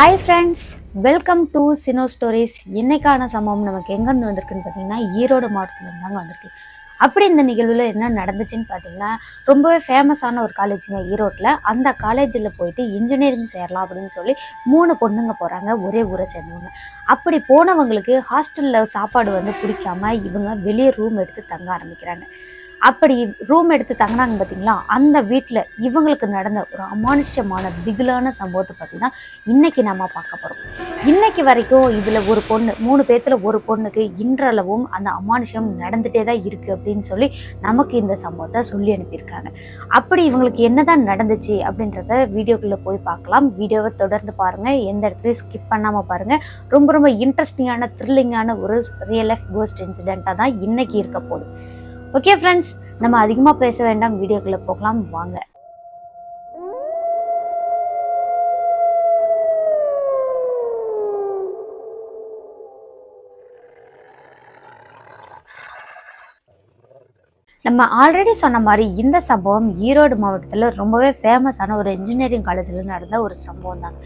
Hi friends welcome to Cino stories இன்னைக்கான சம்பவம் நமக்கு எங்கேருந்து வந்திருக்குன்னு பார்த்தீங்கன்னா ஈரோடு மாவட்டத்துலேருந்து தாங்க வந்திருக்கு. அப்படி இந்த நிகழ்வில் என்ன நடந்துச்சுன்னு பார்த்தீங்கன்னா ரொம்பவே ஃபேமஸான ஒரு காலேஜுங்க ஈரோட்டில் அந்த காலேஜில் போயிட்டு இன்ஜினியரிங் சேரலாம் அப்படின்னு சொல்லி மூணு பொண்ணுங்க போகிறாங்க ஒரே ஊரை சேர்ந்தவங்க. அப்படி போனவங்களுக்கு ஹாஸ்டலில் சாப்பாடு வந்து பிடிக்காம இவங்க வெளியே ரூம் எடுத்து தங்க ஆரம்பிக்கிறாங்க. அப்படி ரூம் எடுத்து தங்கினாங்க பார்த்தீங்களா அந்த வீட்டில் இவங்களுக்கு நடந்த ஒரு அமானுஷ்யமான திகிலான சம்பவத்தை பற்றி தான் இன்னைக்கு நம்ம பார்க்க போகிறோம் இன்னைக்கு வரைக்கும் இதில் ஒரு பொண்ணு மூணு பேர்த்தில் ஒரு பொண்ணுக்கு இன்றளவும் அந்த அமானுஷம் நடந்துகிட்டே தான் இருக்குது அப்படின்னு சொல்லி நமக்கு இந்த சம்பவத்தை சொல்லி அனுப்பியிருக்காங்க. அப்படி இவங்களுக்கு என்ன தான் நடந்துச்சு அப்படின்றத வீடியோக்குள்ளே போய் பார்க்கலாம். வீடியோவை தொடர்ந்து பாருங்கள் எந்த இடத்துலையும் ஸ்கிப் பண்ணாமல் பாருங்கள் ரொம்ப ரொம்ப இன்ட்ரெஸ்டிங்கான த்ரில்லிங்கான ஒரு ரியல் லைஃப் கோஸ்ட் இன்சிடெண்ட்டாக தான் இன்னைக்கு இருக்க போகுது. ஓகே ஃப்ரெண்ட்ஸ் நம்ம அதிகமாக பேச வேண்டாம். வீடியோக்குள்ளே போகலாம். வாங்க. நம்ம ஆல்ரெடி சொன்ன மாதிரி இந்த சம்பவம் ஈரோடு மாவட்டத்தில் ரொம்பவே ஃபேமஸான ஒரு இன்ஜினியரிங் காலேஜில் நடந்த ஒரு சம்பவம் தான்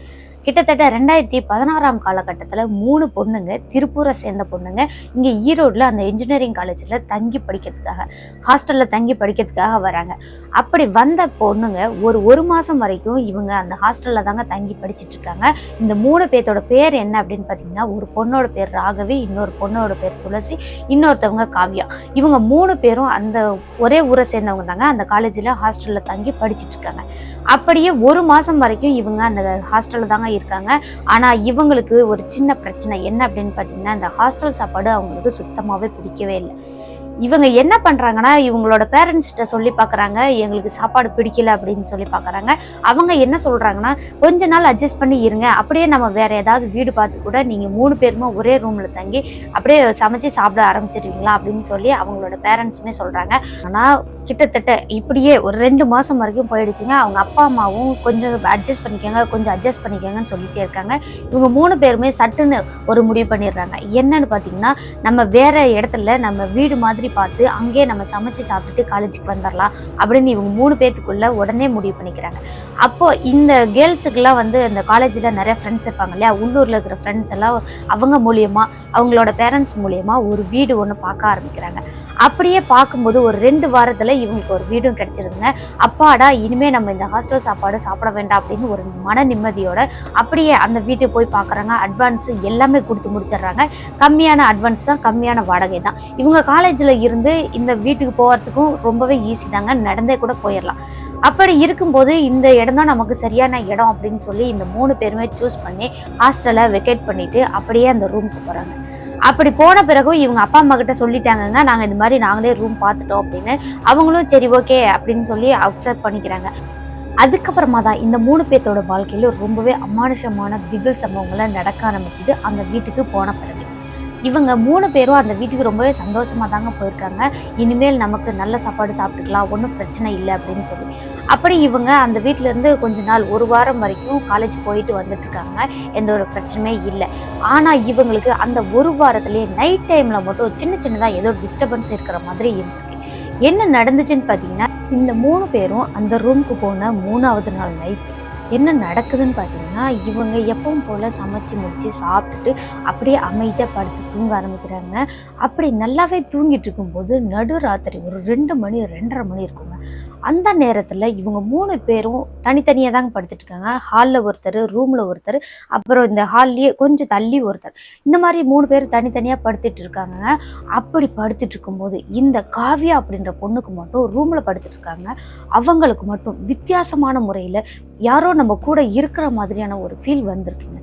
கிட்டத்தட்ட ரெண்டாயிரத்தி பதினாறாம் காலகட்டத்தில் மூணு பொண்ணுங்க திருப்பூரை சேர்ந்த பொண்ணுங்க இங்கே ஈரோட்டில் அந்த இன்ஜினியரிங் காலேஜில் தங்கி படிக்கிறதுக்காக ஹாஸ்டலில் தங்கி படிக்கிறதுக்காக வராங்க. அப்படி வந்த பொண்ணுங்க ஒரு ஒரு மாதம் வரைக்கும் இவங்க அந்த ஹாஸ்டலில் தாங்க தங்கி படிச்சுட்டு இருக்காங்க. இந்த மூணு பேர்த்தோட பேர் என்ன அப்படின்னு பார்த்தீங்கன்னா ஒரு பொண்ணோட பேர் ராகவி இன்னொரு பொண்ணோட பேர் துளசி இன்னொருத்தவங்க காவ்யா. இவங்க மூணு பேரும் அந்த ஒரே ஊரை சேர்ந்தவங்க தாங்க அந்த காலேஜில் ஹாஸ்டலில் தங்கி படிச்சுட்டு இருக்காங்க. அப்படியே ஒரு மாதம் வரைக்கும் இவங்க அந்த ஹாஸ்டலில் தாங்க இருக்காங்க ஆனால் இவங்களுக்கு ஒரு சின்ன பிரச்சனை என்ன அப்படின்னு பார்த்தீங்கன்னா இந்த ஹாஸ்டல் சாப்பாடு அவங்களுக்கு சுத்தமாகவே பிடிக்கவே இல்லை. இவங்க என்ன பண்ணுறாங்கன்னா இவங்களோட பேரண்ட்ஸ்கிட்ட சொல்லி பார்க்குறாங்க எங்களுக்கு சாப்பாடு பிடிக்கல அப்படின்னு சொல்லி பார்க்குறாங்க அவங்க என்ன சொல்கிறாங்கன்னா கொஞ்ச நாள் அட்ஜஸ்ட் பண்ணி இருங்க அப்படியே நம்ம வேற ஏதாவது வீடு பார்த்து கூட நீங்கள் மூணு பேருமே ஒரே ரூமில் தங்கி அப்படியே சமைச்சு சாப்பிட ஆரம்பிச்சிருவீங்களா அப்படின்னு சொல்லி அவங்களோட பேரண்ட்ஸுமே சொல்கிறாங்க ஆனால் கிட்டத்தட்ட இப்படியே ஒரு ரெண்டு மாதம் வரைக்கும் போயிடுச்சுங்க. அவங்க அப்பா அம்மாவும் கொஞ்சம் அட்ஜஸ்ட் பண்ணிக்கோங்க கொஞ்சம் அட்ஜஸ்ட் பண்ணிக்கோங்கன்னு சொல்லிகிட்டே இருக்காங்க. இவங்க மூணு பேருமே சட்டுன்னு ஒரு முடிவு பண்ணிடுறாங்க. என்னன்னு பார்த்தீங்கன்னா நம்ம வேற இடத்துல நம்ம வீடு மாதிரி பார்த்து அங்கேயே நம்ம சமைச்சு சாப்பிட்டுட்டு காலேஜுக்கு வந்துடலாம் அப்படின்னு இவங்க மூணு பேர்த்துக்குள்ள உடனே முடிவு பண்ணிக்கிறாங்க. அப்போ இந்த கேர்ள்ஸுக்கெல்லாம் வந்து இந்த காலேஜில் நிறைய ஃப்ரெண்ட்ஸ் இருப்பாங்க இல்லையா? உள்ளூரில் இருக்கிற ஃப்ரெண்ட்ஸ் எல்லாம் அவங்க மூலியமா அவங்களோட பேரண்ட்ஸ் மூலியமா ஒரு வீடு ஒன்று பார்க்க ஆரம்பிக்கிறாங்க. அப்படியே பார்க்கும்போது ஒரு ரெண்டு வாரத்தில் இவங்களுக்கு ஒரு வீடும் கிடைச்சிருதுங்க அப்பாடா இனிமே நம்ம இந்த ஹாஸ்டல் சாப்பாடு சாப்பிட வேண்டாம் அப்படின்னு ஒரு மன நிம்மதியோட அப்படியே அந்த வீட்டை போய் பார்க்குறாங்க. அட்வான்ஸ் எல்லாமே கொடுத்து முடிச்சிடுறாங்க. கம்மியான அட்வான்ஸ் தான் கம்மியான வாடகை தான். இவங்க காலேஜில் இருந்து இந்த வீட்டுக்கு போகிறதுக்கும் ரொம்பவே ஈஸி தாங்க. நடந்தே கூட போயிடலாம் அப்படி இருக்கும்போது இந்த இடம் தான் நமக்கு சரியான இடம் அப்படின்னு சொல்லி இந்த மூணு பேருமே சூஸ் பண்ணி ஹாஸ்டலை வெக்கேட் பண்ணிட்டு அப்படியே அந்த ரூமுக்கு போகிறாங்க அப்படி போன பிறகும் இவங்க அப்பா அம்மா கிட்ட சொல்லிட்டாங்கங்க நாங்கள் இந்த மாதிரி நாங்களே ரூம் பார்த்துட்டோம் அப்படின்னு. அவங்களும் சரி ஓகே அப்படின்னு சொல்லி அக்செப்ட் பண்ணிக்கிறாங்க. அதுக்கப்புறமா தான் இந்த மூணு பேர்த்தோட வாழ்க்கையில் ரொம்பவே அமானுஷமான திகில் சம்பவங்களை நடக்க ஆரம்பிக்குது அந்த வீட்டுக்கு போன பிறகு. இவங்க மூணு பேரும் அந்த வீட்டுக்கு ரொம்பவே சந்தோஷமாக தாங்க போயிருக்காங்க. இனிமேல் நமக்கு நல்ல சாப்பாடு சாப்பிட்டுக்கலாம் ஒன்றும் பிரச்சனை இல்லை அப்படின்னு சொல்லி. அப்படி இவங்க அந்த வீட்டிலேருந்து கொஞ்ச நாள் ஒரு வாரம் வரைக்கும் காலேஜ் போயிட்டு வந்துட்டுருக்காங்க எந்த ஒரு பிரச்சனையும் இல்லை. ஆனால் இவங்களுக்கு அந்த ஒரு வாரத்துலேயே நைட் டைமில் மட்டும் சின்ன சின்னதாக ஏதோ டிஸ்டர்பன்ஸ் இருக்கிற மாதிரி இருந்திருக்கு. என்ன நடந்துச்சுன்னு பார்த்தீங்கன்னா இந்த மூணு பேரும் அந்த ரூமுக்கு போன மூணாவது நாள் நைட் என்ன நடக்குதுன்னு பார்த்தீங்கன்னா இவங்க எப்பவும் போல் சமைச்சு முடித்து சாப்பிட்டுட்டு அப்படியே அமைதியாக படுத்து தூங்க ஆரம்பிக்கிறாங்க. அப்படி நல்லாவே தூங்கிட்டு இருக்கும்போது நடுராத்திரி ஒரு ரெண்டு மணி ரெண்டரை மணி இருக்குங்க. அந்த நேரத்தில் இவங்க மூணு பேரும் தனித்தனியாக தாங்க படுத்துட்டு இருக்காங்க. ஹாலில் ஒருத்தர் ரூமில் ஒருத்தர் அப்புறம் இந்த ஹால்லேயே கொஞ்சம் தள்ளி ஒருத்தர். இந்த மாதிரி மூணு பேர் தனித்தனியாக படுத்துட்டு இருக்காங்க. அப்படி படுத்துட்டு இருக்கும்போது இந்த காவியா அப்படின்ற பொண்ணுக்கு மட்டும் ரூமில் படுத்துட்டு இருக்காங்க. அவங்களுக்கு மட்டும் வித்தியாசமான முறையில் யாரோ நம்ம கூட இருக்கிற மாதிரியான ஒரு ஃபீல் வந்திருக்குங்க.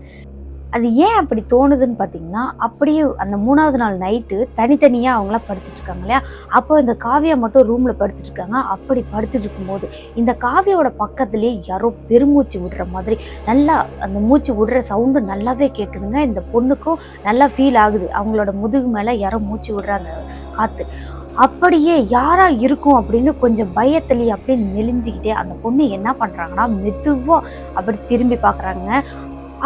அது ஏன் அப்படி தோணுதுன்னு பார்த்தீங்கன்னா அப்படியே அந்த மூணாவது நாள் நைட்டு தனித்தனியாக அவங்களாம் படுத்துட்ருக்காங்க இல்லையா? அப்போ இந்த காவியா மட்டும் ரூமில் படுத்துட்ருக்காங்க. அப்படி படுத்துட்டு இருக்கும்போது இந்த காவியோட பக்கத்துலேயே யாரோ பெருமூச்சு விடுற மாதிரி நல்லா அந்த மூச்சு விடுற சவுண்டு நல்லாவே கேட்குதுங்க. இந்த பொண்ணுக்கும் நல்லா ஃபீல் ஆகுது. அவங்களோட முதுகு மேலே யாரோ மூச்சு விடுறாங்க காற்று அப்படியே யாரா இருக்கும் அப்படின்னு கொஞ்சம் பயத்துலேயே அப்படியே நெளிஞ்சிக்கிட்டே அந்த பொண்ணு என்ன பண்ணுறாங்கன்னா மெதுவாக அப்படி திரும்பி பார்க்குறாங்க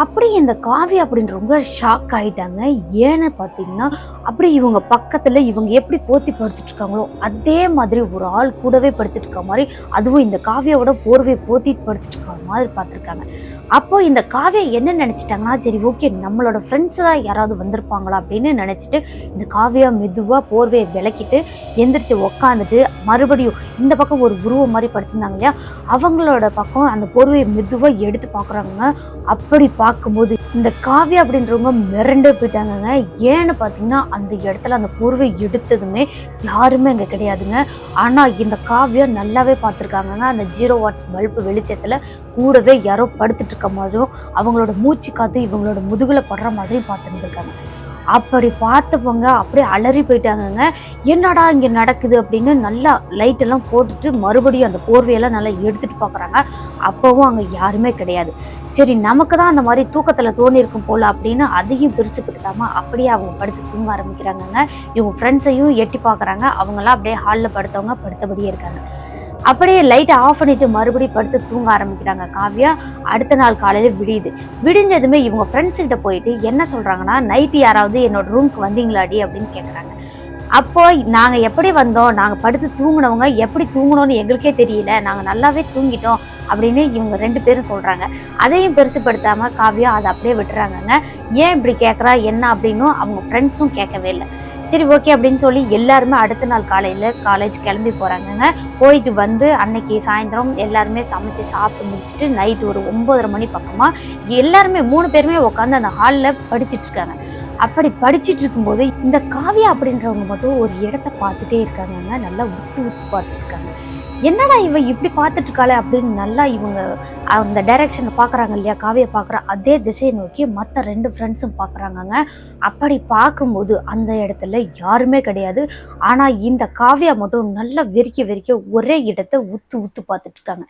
அப்படி இந்த காவி ரொம்ப ஷாக் ஆயிட்டாங்க. ஏன்னு பார்த்தீங்கன்னா அப்படி இவங்க பக்கத்தில் இவங்க எப்படி போத்தி படுத்துட்டு இருக்காங்களோ அதே மாதிரி ஒரு ஆள் கூடவே படுத்துட்டு இருக்க மாதிரி அதுவும் இந்த காவியாவோட போர்வை போத்திட்டு படுத்துட்டு இருக்க மாதிரி பார்த்துருக்காங்க. அப்போ இந்த காவியா என்ன நினைச்சிட்டாங்கன்னா சரி ஓகே நம்மளோட ஃப்ரெண்ட்ஸ் தான் யாராவது வந்திருப்பாங்களா அப்படின்னு நினைச்சிட்டு இந்த காவியா மெதுவாக போர்வையை விளக்கிட்டு எந்திரிச்சு உக்காந்துட்டு மறுபடியும் இந்த பக்கம் ஒரு உருவம் மாதிரி படுத்திருந்தாங்க இல்லையா? அவங்களோட பக்கம் அந்த போர்வையை மெதுவாக எடுத்து பார்க்குறாங்க அப்படி பார்க்கும்போது இந்த காவியா அப்படின்றவங்க மிரண்டு போயிட்டாங்கங்க. ஏன்னு பார்த்தீங்கன்னா அந்த இடத்துல அந்த போர்வை எடுத்ததுமே யாருமே அங்கே கிடையாதுங்க. ஆனால் இந்த காவியா நல்லாவே பார்த்துருக்காங்கங்க. அந்த ஜீரோ வாட்ஸ் பல்பு வெளிச்சத்தில் கூடவே யாரோ படுத்துட்டு இருக்க மாதிரியும் அவங்களோட மூச்சு காத்து இவங்களோட முதுகில் படுற மாதிரியும் பார்த்துருந்துருக்காங்க. அப்படி பார்த்தவங்க அப்படியே அலறி போயிட்டாங்கங்க. என்னடா இங்கே நடக்குது அப்படின்னு நல்லா லைட் எல்லாம் போட்டுட்டு மறுபடியும் அந்த போர்வையெல்லாம் நல்லா எடுத்துட்டு பார்க்குறாங்க அப்போவும் அங்கே யாருமே கிடையாது. சரி நமக்கு தான் அந்த மாதிரி தூக்கத்தில் தோணியிருக்கும் போல அப்படின்னு அதையும் பெருசு படுத்தாம அப்படியே அவங்க படுத்து தூங்க ஆரம்பிக்கிறாங்கங்க. இவங்க ஃப்ரெண்ட்ஸையும் எட்டி பார்க்குறாங்க அவங்களாம் அப்படியே ஹாலில் படுத்தவங்க படுத்தபடியே இருக்காங்க. அப்படியே லைட்டை ஆஃப் பண்ணிட்டு மறுபடியும் படுத்து தூங்க ஆரம்பிக்கிறாங்க. காவ்யா அடுத்த நாள் காலையில் விடியுது. விடிஞ்சதுமே இவங்க ஃப்ரெண்ட்ஸ் கிட்ட போயிட்டு என்ன சொல்கிறாங்கன்னா நைட்டு யாராவது என்னோட ரூம்க்கு வந்தீங்களாடி? அப்படின்னு கேட்குறாங்க அப்போ நாங்கள் எப்படி வந்தோம்? நாங்கள் படுத்து தூங்கினவங்க எப்படி தூங்கணும்னு எங்களுக்கே தெரியல. நாங்கள் நல்லாவே தூங்கிட்டோம் அப்படின்னு இவங்க ரெண்டு பேரும் சொல்கிறாங்க அதையும் பெருசுப்படுத்தாமல் காவியா அதை அப்படியே விட்டுறாங்கங்க. ஏன் இப்படி கேட்குறா என்ன அப்படின்னும் அவங்க ஃப்ரெண்ட்ஸும் கேட்கவே இல்லை. சரி ஓகே அப்படின்னு சொல்லி எல்லாருமே அடுத்த நாள் காலையில் காலேஜ் கிளம்பி போகிறாங்கங்க போயிட்டு வந்து அன்னைக்கு சாயந்தரம் எல்லாருமே சமைச்சு சாப்பிட்டு முடிச்சுட்டு நைட் ஒரு ஒம்பதரை மணி பக்கமாக எல்லாருமே மூணு பேருமே உட்காந்து அந்த ஹாலில் படிச்சுட்டு இருக்காங்க. அப்படி படிச்சுட்டு இருக்கும்போது இந்த காவியா அப்படின்றவங்க மட்டும் ஒரு இடத்த பார்த்துட்டே இருக்காங்கங்க. நல்லா உத்து உத்து பார்த்துட்டு இருக்காங்க. என்னடா இவ இப்படி பார்த்துட்டு இருக்காளே அப்படின்னு நல்லா இவங்க அந்த டைரக்ஷனை பார்க்குறாங்க இல்லையா? காவியை பார்க்குற அதே திசையை நோக்கி மற்ற ரெண்டு ஃப்ரெண்ட்ஸும் பார்க்குறாங்கங்க. அப்படி பார்க்கும்போது அந்த இடத்துல யாருமே கிடையாது. ஆனால் இந்த காவியா மட்டும் நல்லா வெறிக்க வெறிக்க ஒரே இடத்த உத்து உத்து பார்த்துட்டு இருக்காங்க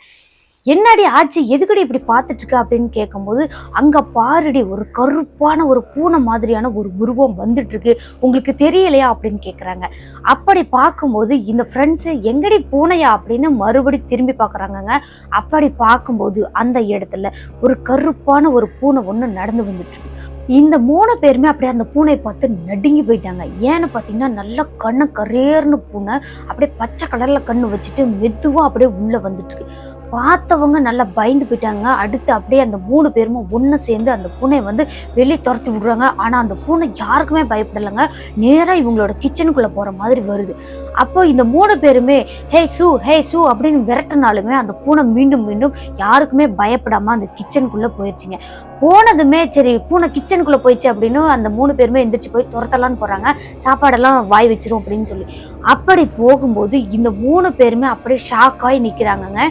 என்னடி ஆச்சு? எதுக்கடி இப்படி பார்த்துட்டு இருக்க அப்படின்னு கேட்கும்போது அங்கே பாருடி ஒரு கருப்பான ஒரு பூனை மாதிரியான ஒரு உருவம் வந்துட்டு இருக்கு உங்களுக்கு தெரியலையா? அப்படின்னு கேட்குறாங்க அப்படி பார்க்கும்போது இந்த ஃப்ரெண்ட்ஸு எங்கடி பூனையா? அப்படின்னு மறுபடி திரும்பி பார்க்குறாங்கங்க அப்படி பார்க்கும்போது அந்த இடத்துல ஒரு கருப்பான ஒரு பூனை ஒன்று நடந்து வந்துட்டு இந்த மூணு பேருமே அப்படியே அந்த பூனையை பார்த்து நடுங்கி போயிட்டாங்க. ஏன்னு பார்த்தீங்கன்னா நல்லா கண்ணை கரேர்னு பூனை அப்படியே பச்சை கலரில் கண்ணு வச்சுட்டு மெதுவாக அப்படியே உள்ளே வந்துட்டுருக்கு. பார்த்தவங்க நல்லா பயந்து போயிட்டாங்க. அடுத்து அப்படியே அந்த மூணு பேருமே ஒன்று சேர்ந்து அந்த பூனையை வந்து வெளியே துரத்தி விடுறாங்க. ஆனால் அந்த பூனை யாருக்குமே பயப்படலைங்க. நேராக இவங்களோட கிச்சனுக்குள்ளே போகிற மாதிரி வருது. அப்போ இந்த மூணு பேருமே ஹே சூ ஹே சூ அப்படின்னு விரட்டினாலுமே அந்த பூனை மீண்டும் மீண்டும் யாருக்குமே பயப்படாமல் அந்த கிச்சனுக்குள்ளே போயிடுச்சுங்க போனதுமே சரி பூனை கிச்சனுக்குள்ளே போயிடுச்சு அப்படின்னு அந்த மூணு பேருமே எந்திரிச்சு போய் துரத்தலான்னு போகிறாங்க சாப்பாடெல்லாம் வாய் வச்சிரும் அப்படின்னு சொல்லி. அப்படி போகும்போது இந்த மூணு பேருமே அப்படியே ஷாக் ஆகி நிற்கிறாங்கங்க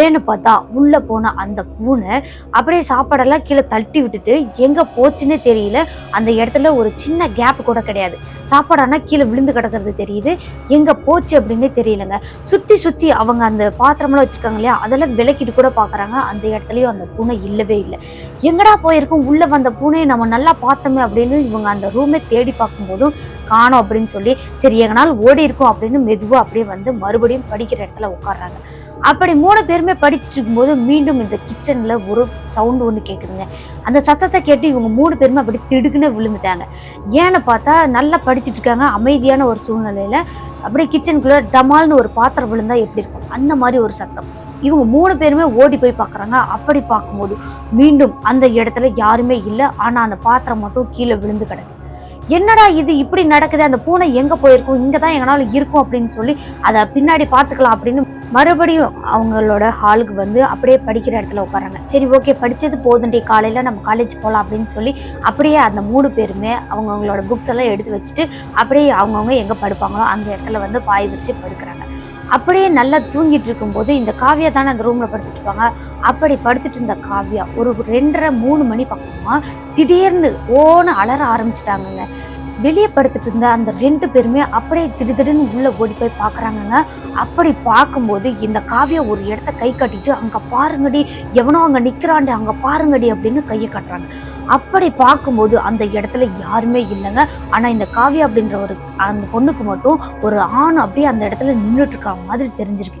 ஏன்னு பார்த்தா உள்ளே போன அந்த பூனை அப்படியே சாப்பாடெல்லாம் கீழே தட்டி விட்டுட்டு எங்கே போச்சுன்னே தெரியல. அந்த இடத்துல ஒரு சின்ன கேப் கூட கிடையாது. சாப்பாடானா கீழே விழுந்து கிடக்கிறது தெரியுது. எங்க போச்சு அப்படின்னே தெரியலங்க. சுத்தி சுத்தி அவங்க அந்த பாத்திரம்லாம் வச்சுக்காங்க இல்லையா அதெல்லாம் விளக்கிட்டு கூட பாக்குறாங்க அந்த இடத்துலயும் அந்த பூனை இல்லவே இல்லை. எங்கடா போயிருக்கும்? உள்ள வந்த பூனையை நம்ம நல்லா பார்த்தோமே அப்படின்னு இவங்க அந்த ரூமே தேடி பார்க்கும்போதும் காணும் அப்படின்னு சொல்லி சரி எங்கனால ஓடி இருக்கும் அப்படின்னு மெதுவா அப்படியே வந்து மறுபடியும் படிக்கிற இடத்துல உட்கார்றாங்க. அப்படி மூணு பேருமே படிச்சுட்டு இருக்கும்போது மீண்டும் இந்த கிச்சனில் ஒரு சவுண்டு ஒன்று கேட்குதுங்க அந்த சத்தத்தை கேட்டு இவங்க மூணு பேருமே அப்படி திடுக்குன்னு விழுந்துட்டாங்க. ஏன்னு பார்த்தா நல்லா படிச்சுட்டு இருக்காங்க. அமைதியான ஒரு சூழ்நிலையில் அப்படியே கிச்சனுக்குள்ளே டமால்னு ஒரு பாத்திரம் விழுந்தா எப்படி இருக்கும்? அந்த மாதிரி ஒரு சத்தம். இவங்க மூணு பேருமே ஓடி போய் பார்க்குறாங்க. அப்படி பார்க்கும்போது மீண்டும் அந்த இடத்துல யாருமே இல்லை. ஆனால் அந்த பாத்திரம் மட்டும் கீழே விழுந்து கிடக்கு. என்னடா இது இப்படி நடக்குது? அந்த பூனை எங்கே போயிருக்கும்? இங்கே தான் எங்கனாலும் இருக்கும் அப்படின்னு சொல்லி அதை பின்னாடி பார்த்துக்கலாம் அப்படின்னு மறுபடியும் அவங்களோட ஹாலுக்கு வந்து அப்படியே படிக்கிற இடத்துல உட்காராங்க சரி ஓகே படித்தது போதுண்டி காலையில் நம்ம காலேஜ் போகலாம் அப்படின்னு சொல்லி அப்படியே அந்த மூணு பேருமே அவங்க அவங்களோட புக்ஸ் எல்லாம் எடுத்து வச்சுட்டு அப்படியே அவங்கவுங்க எங்கே படுப்பாங்களோ அந்த இடத்துல வந்து பாய் விரிச்சு படுக்கிறாங்க. அப்படியே நல்லா தூங்கிட்டு இருக்கும்போது இந்த காவியா தானே அந்த ரூமில் படுத்துட்டு இருப்பாங்க. அப்படி படுத்துட்டு இருந்த காவியா ஒரு ரெண்டரை மூணு மணி பக்கமாக திடீர்னு ஓன்னு அலற ஆரம்பிச்சிட்டாங்கங்க. வெளியே படுத்துட்டு இருந்த அந்த ரெண்டு பேருமே அப்படியே திடுதிடுன்னு உள்ளே ஓடி போய் பார்க்குறாங்கங்க. அப்படி பார்க்கும்போது இந்த காவியா ஒரு இடத்த கை கட்டிட்டு அங்கே பாருங்கடி எவனோ அங்கே நிற்கிறாண்டி அங்கே பாருங்கடி அப்படின்னு கையை கட்டுறாங்க. அப்படி பார்க்கும்போது அந்த இடத்துல யாருமே இல்லைங்க. ஆனால் இந்த காவியா அப்படின்ற ஒரு அந்த பொண்ணுக்கு மட்டும் ஒரு ஆண் அப்படியே அந்த இடத்துல நின்றுட்டு இருக்க மாதிரி தெரிஞ்சிருக்கு.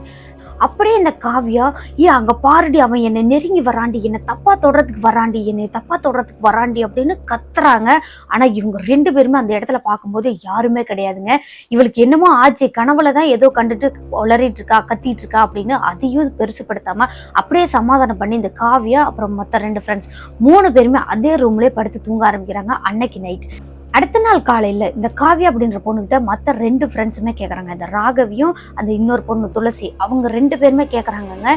அப்படியே இந்த காவியா ஏ அங்க பாருடி அவன் என்னை நெருங்கி வராண்டி என்னை தப்பா தொடுறதுக்கு வராண்டி என்னை தப்பா தொடுறதுக்கு வராண்டி அப்படின்னு கத்துறாங்க. ஆனா இவங்க ரெண்டு பேருமே அந்த இடத்துல பார்க்கும்போது யாருமே கிடையாதுங்க. இவளுக்கு என்னமோ ஆச்சு கனவுல தான் ஏதோ கண்டுட்டு உளறிட்டு இருக்கா கத்திட்டு இருக்கா அப்படின்னு அதையும் பெருசுப்படுத்தாம அப்படியே சமாதானம் பண்ணி இந்த காவியா அப்புறம் மற்ற ரெண்டு ஃப்ரெண்ட்ஸ் மூணு பேருமே அதே ரூம்லயே படுத்து தூங்க ஆரம்பிக்கிறாங்க அன்னைக்கு நைட் அடுத்த நாள் காலையில் இந்த காவியா அப்படின்ற பொண்ணுகிட்ட மற்ற ரெண்டு ஃப்ரெண்ட்ஸுமே கேட்குறாங்க இந்த ராகவியும் அந்த இன்னொரு பொண்ணு துளசி அவங்க ரெண்டு பேருமே கேட்குறாங்கங்க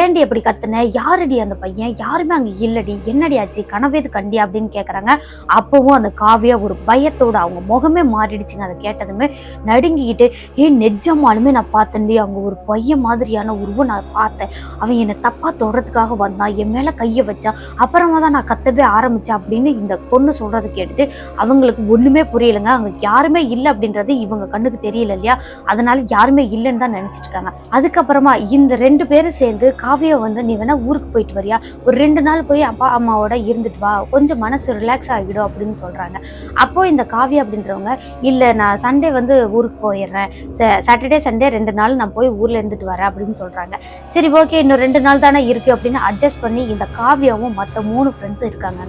ஏன்டி அப்படி கத்துன? யாருடி அந்த பையன்? யாருமே அங்கே இல்லடி. என்னடி ஆச்சு? கனவேது கண்டி அப்படின்னு கேட்குறாங்க அப்போவும் அந்த காவியா ஒரு பயத்தோட அவங்க முகமே மாறிடுச்சுங்க. அதை கேட்டதுமே நடுங்கிக்கிட்டு ஏ நெஜமாலுமே நான் பார்த்தேன்டி. அவங்க ஒரு பையன் மாதிரியான உருவம் நான் பார்த்தேன். அவன் என்னை தப்பாக தொடுறதுக்காக வந்தான். என் மேலே கையை வச்சான். அப்புறமா தான் நான் கத்தவே ஆரம்பித்தேன் அப்படின்னு இந்த பொண்ணு சொல்கிறத கேட்டுட்டு அவங்களுக்கு ஒண்ணுமே புரியலைங்க. அங்க யாருமே இல்லை அப்படின்றது இவங்க கண்ணுக்கு தெரியல இல்லையா? அதனால யாருமே இல்லைன்னு தான் நினச்சிட்டு இருக்காங்க. அதுக்கப்புறமா இந்த ரெண்டு பேரும் சேர்ந்து காவியா வந்து நீ வேணா ஊருக்கு போயிட்டு வரியா? ஒரு ரெண்டு நாள் போய் அப்பா அம்மாவோட இருந்துட்டு வா. கொஞ்சம் மனசு ரிலாக்ஸ் ஆகிடும் அப்படின்னு சொல்கிறாங்க அப்போது இந்த காவியா அப்படின்றவங்க இல்லை நான் சண்டே வந்து ஊருக்கு போயிடுறேன். சாட்டர்டே சண்டே ரெண்டு நாள் நான் போய் ஊரில் இருந்துட்டு வரேன் அப்படின்னு சொல்கிறாங்க சரி ஓகே இன்னும் ரெண்டு நாள் தானே இருக்குது அப்படின்னு அட்ஜஸ்ட் பண்ணி இந்த காவியாவும் மற்ற மூணு ஃப்ரெண்ட்ஸும் இருக்காங்க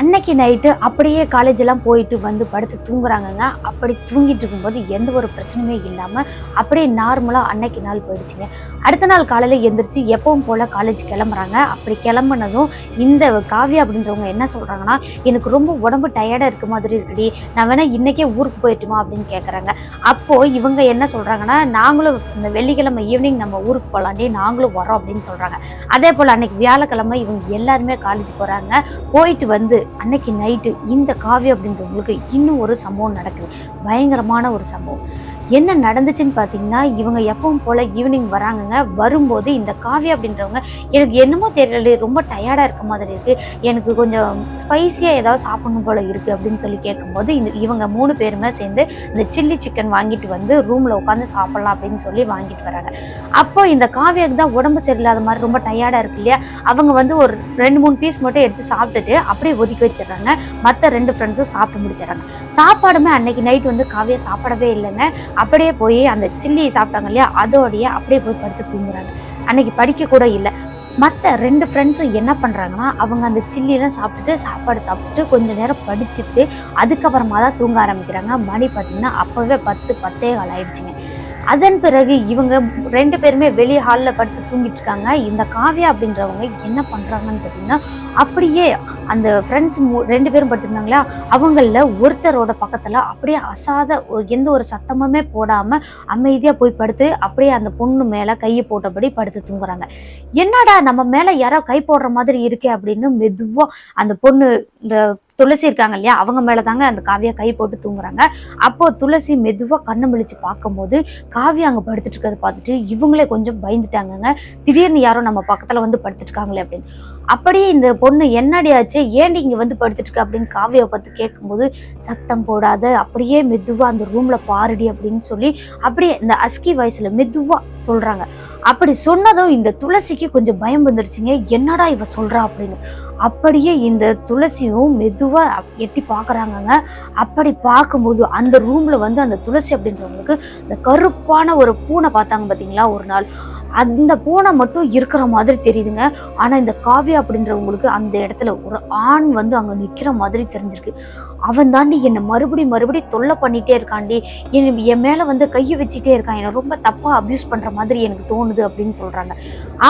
அன்னைக்கு நைட்டு அப்படியே காலேஜெல்லாம் போயிட்டு வந்து படுத்து தூங்குறாங்கங்க அப்படி தூங்கிட்டு இருக்கும்போது எந்த ஒரு பிரச்சனையுமே இல்லாமல் அப்படியே நார்மலாக அன்னைக்கு நாள் போயிடுச்சுங்க. அடுத்த நாள் காலையில் எந்திரிச்சு எப்பவும் போல் காலேஜ் கிளம்புறாங்க. அப்படி கிளம்புனதும் இந்த காவியா அப்படின்றவங்க என்ன சொல்கிறாங்கன்னா எனக்கு ரொம்ப உடம்பு டயர்டாக இருக்க மாதிரி இருக்குடி. நான் வேணால் இன்றைக்கே ஊருக்கு போயிட்டுமா? அப்படின்னு கேட்குறாங்க அப்போது இவங்க என்ன சொல்கிறாங்கன்னா நாங்களும் இந்த வெள்ளிக்கிழமை ஈவினிங் நம்ம ஊருக்கு போகலாண்டி நாங்களும் வரோம் அப்படின்னு சொல்கிறாங்க அதே போல் அன்னைக்கு வியாழக்கிழமை இவங்க எல்லாருமே காலேஜ் போகிறாங்க போயிட்டு வந்து அன்னைக்கு நைட்டு இந்த காவியம் அப்படின்றவங்களுக்கு இன்னும் ஒரு சம்பவம் நடக்குது. பயங்கரமான ஒரு சம்பவம். என்ன நடந்துச்சுன்னு பார்த்தீங்கன்னா இவங்க எப்பவும் போல ஈவினிங் வராங்கங்க. வரும்போது இந்த காவியா அப்படின்றவங்க எனக்கு என்னமோ தெரியல ரொம்ப டயர்டாக இருக்க மாதிரி இருக்குது எனக்கு கொஞ்சம் ஸ்பைசியாக ஏதாவது சாப்பிடணும் போல் இருக்குது அப்படின்னு சொல்லி கேட்கும்போது இந்த இவங்க மூணு பேருமே சேர்ந்து இந்த சில்லி சிக்கன் வாங்கிட்டு வந்து ரூமில் உட்காந்து சாப்பிட்லாம் அப்படின்னு சொல்லி வாங்கிட்டு வராங்க. அப்போ இந்த காவியாவுக்கு தான் உடம்பு சரியில்லாத மாதிரி ரொம்ப டயர்டாக இருக்கு இல்லையா? அவங்க வந்து ஒரு ரெண்டு மூணு பீஸ் மட்டும் எடுத்து சாப்பிட்டுட்டு அப்படியே ஒதுக்கி வச்சிடுறாங்க. மற்ற ரெண்டு ஃப்ரெண்ட்ஸும் சாப்பிட்டு முடிச்சிடறாங்க. சாப்பாடுமே அன்னைக்கு நைட் வந்து காவியா சாப்பிடவே இல்லைங்க. அப்படியே போய் அந்த சில்லி சாப்பிட்டாங்க இல்லையா? அதோடைய அப்படியே போய் படுத்து தூங்குறாங்க. அன்னைக்கு படிக்க கூட இல்லை. மற்ற ரெண்டு ஃப்ரெண்ட்ஸும் என்ன பண்ணுறாங்கன்னா அவங்க அந்த சில்லியெல்லாம் சாப்பிட்டுட்டு சாப்பாடு சாப்பிட்டுட்டு கொஞ்ச நேரம் படிச்சுட்டு அதுக்கப்புறமா தான் தூங்க ஆரம்பிக்கிறாங்க. மணி பார்த்தீங்கன்னா அப்போவே பத்து பத்தே கால் ஆயிடுச்சுங்க. அதன் பிறகு இவங்க ரெண்டு பேருமே வெளியே ஹாலில் படுத்து தூங்கிட்டு இருக்காங்க. இந்த காவியா அப்படின்றவங்க என்ன பண்ணுறாங்கன்னு பார்த்தீங்கன்னா அப்படியே அந்த ஃப்ரெண்ட்ஸ் ரெண்டு பேரும் படுத்திருந்தாங்களா அவங்கள ஒருத்தரோட பக்கத்தில் அப்படியே அசாத ஒரு எந்த ஒரு சத்தமுமே போடாமல் அமைதியாக போய் படுத்து அப்படியே அந்த பொண்ணு மேலே கையை போட்டபடி படுத்து தூங்குறாங்க. என்னடா நம்ம மேலே யாரோ கை போடுற மாதிரி இருக்கே அப்படின்னு மெதுவாக அந்த பொண்ணு இந்த துளசி இருக்காங்க இல்லையா அவங்க மேலே தாங்க அந்த காவியா கை போட்டு தூங்குறாங்க. அப்போ துளசி மெதுவாக கண்ணு முழிச்சு பார்க்கும்போது காவியா அங்கே படுத்துட்டு இருக்கிறத பார்த்துட்டு இவங்களே கொஞ்சம் பயந்துட்டாங்கங்க. திடீர்னு யாரோ நம்ம பக்கத்தில் வந்து படுத்துட்டு இருக்காங்களே அப்படின்னு. அப்படியே இந்த பொண்ணு என்னடி ஆச்சு ஏன்டி இங்கே வந்து படுத்துட்டு இருக்க அப்படின்னு காவியாவை பார்த்து கேட்கும்போது சத்தம் போடாத அப்படியே மெதுவாக அந்த ரூமில் பாருடி அப்படின்னு சொல்லி அப்படியே இந்த அஸ்கி வயசில் மெதுவாக சொல்கிறாங்க அப்படி சொன்னதும் இந்த துளசிக்கு கொஞ்சம் பயம் வந்துருச்சுங்க என்னடா இவ சொல்றா அப்படின்னு. அப்படியே இந்த துளசியும் மெதுவாக எட்டி பார்க்குறாங்கங்க. அப்படி பார்க்கும்போது அந்த ரூமில் வந்து அந்த துளசி அப்படின்றவங்களுக்கு இந்த கருப்பான ஒரு பூனை பார்த்தாங்க பார்த்தீங்களா ஒரு நாள். அந்த பூனை மட்டும் இருக்கிற மாதிரி தெரியுதுங்க. ஆனால் இந்த காவியா அப்படின்றவங்களுக்கு அந்த இடத்துல ஒரு ஆண் வந்து அங்கே நிற்கிற மாதிரி தெரிஞ்சிருக்கு. அவன் தாண்டி என்னை மறுபடி மறுபடி தொல்லை பண்ணிகிட்டே இருக்காண்டி. என் என் மேலே வந்து கையை வச்சுட்டே இருக்கான். என்னை ரொம்ப தப்பாக அப்யூஸ் பண்ணுற மாதிரி எனக்கு தோணுது அப்படின்னு சொல்கிறாங்க